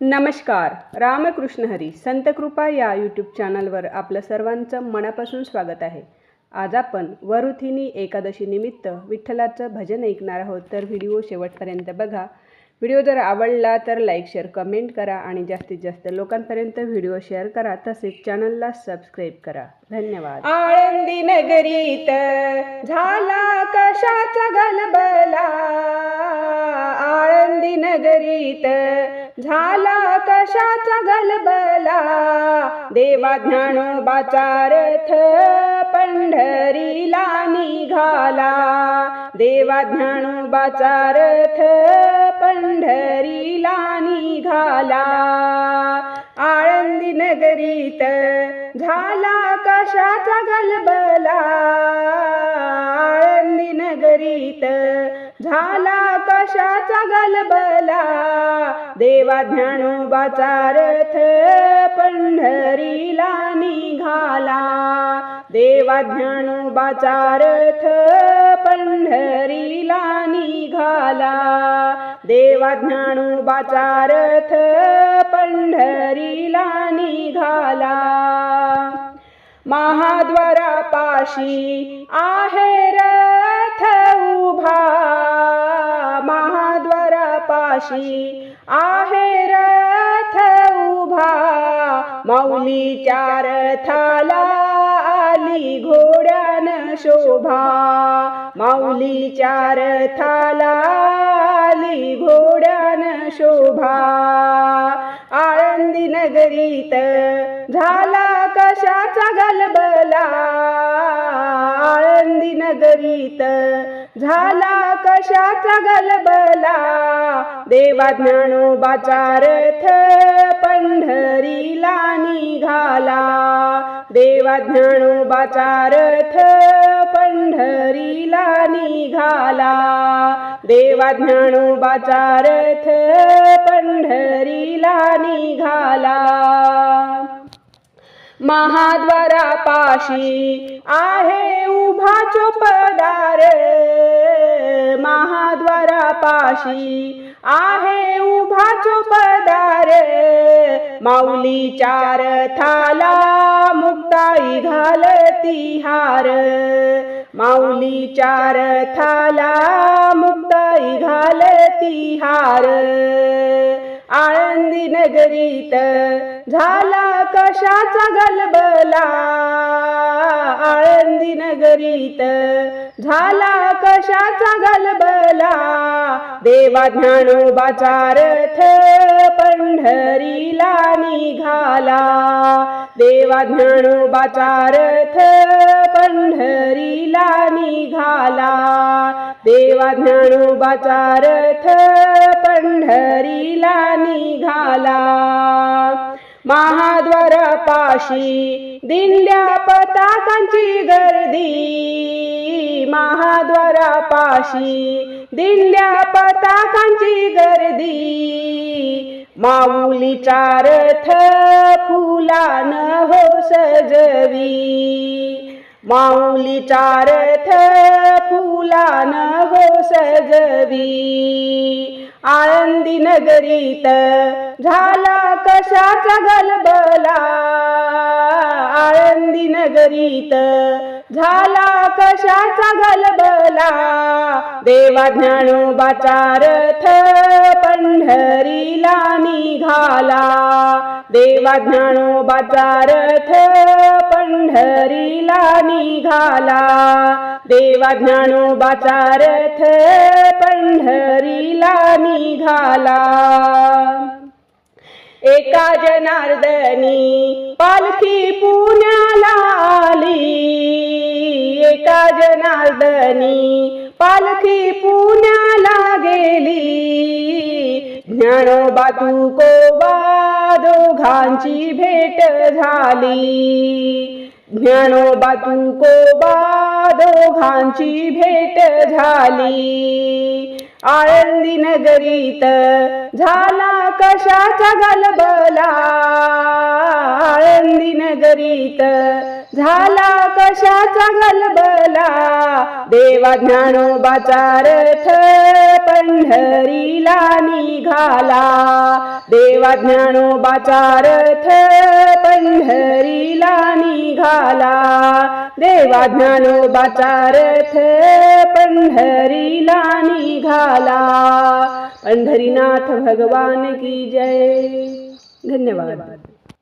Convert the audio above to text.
नमस्कार. रामकृष्ण हरी संत कृपा या यूट्यूब चॅनलवर आपलं सर्वांचं मनापासून स्वागत आहे. आज आपण वरुथिनी एकादशीनिमित्त विठ्ठलाचं भजन ऐकणार आहोत तर व्हिडिओ शेवटपर्यंत बघा. व्हिडिओ जर आवडला तर लाईक शेअर कमेंट करा आणि जास्तीत जास्त लोकांपर्यंत व्हिडिओ शेअर करा. तसेच चॅनलला सबस्क्राईब करा. धन्यवाद. आळंदी नगरीत झाला कशाचा गलबला बंदी नगरीत झाला कशाचा गलबला? देवा ज्ञानोबाचा रथ पंढरीला निघाला. देवा ज्ञानोबाचा रथ पंढरीला निघाला. आळंदी नगरीत झाला कशाचा गलबला? कशाचा गलबला देवा ज्ञानोबाचा रथ पंढरीला निघाला. देवा ज्ञानोबाचा रथ पंढरीला निघाला. देवा ज्ञानोबाचा रथ पंढरीला निघाला. महाद्वारापाशी आहे रथ उभा. पाशी आहे रथ उभा. चार रथाला आली घोड्यान शोभा. माऊली रथाला आली घोड्यान शोभा. आळंदी नगरीत झाला कशाचा गलबला. आळंदी नगरीत झाला कशाचा गलबला? देवा ज्ञानोबाचा रथ पंढरीला निघाला. देवा ज्ञानोबाचा रथ पंढरीला निघाला. देवा ज्ञानोबाचा रथ पंढरीला निघाला. महाद्वारापाशी आहे उभा चोपदार. महाद्वारापाशी आहे उभा चोपदार. माऊली चार थाला मुक्ताई घालती हार. माऊली चार थाला मुक्ताई घालती हार. आळंदी नगरीत झाला कशाचा गलबला? आळंदी नगरीत झाला कशाचा गलबला? देवा ज्ञानोबाचा रथ पंढरीला निघाला. देवा ज्ञानोबाचा रथ पंढरीला निघाला. देवा ज्ञानोबाचा रथ पंढरीला निघाला. महाद्वारापाशी दिंड्या पताकांची गर्दी. महाद्वारापाशी दिंड्या पताकांची गर्दी. माऊलीचा रथ फुलान हो सजवी. माऊलीचा रथ फुलान हो सजवी. आळंदी नगरीत झाला कशाचा गलबला. आळंदी नगरीत झाला कशाचा गलबला. देवा ज्ञानोबाचा रथ पंढरीला निघाला. देवा ज्ञानोबाचा रथ पंढरीला निघाला. देवा ज्ञानोबाचा रथ पंढरीला निघाला. एका जनार्दनी पालखी पुण्याला आली. एका जनार्दनी पालखी पुण्याला गेली. ज्ञानोबा तू दोघांची भेट झाली. ज्ञानोबा तू कोबा दोघांची भेट झाली. आळंदी नगरीत झाला कशाचा गलबला? आळंदी नगरीत झाला कशाचा गलबला? देवा ज्ञानोबाचा रथ पंढरीला निघाला. देवा ज्ञानोबाचा रथ पंढरीला निघाला. देवा ज्ञानोबाचा रथ पंढरीला निघाला. पंढरीनाथ भगवान की जय. धन्यवाद.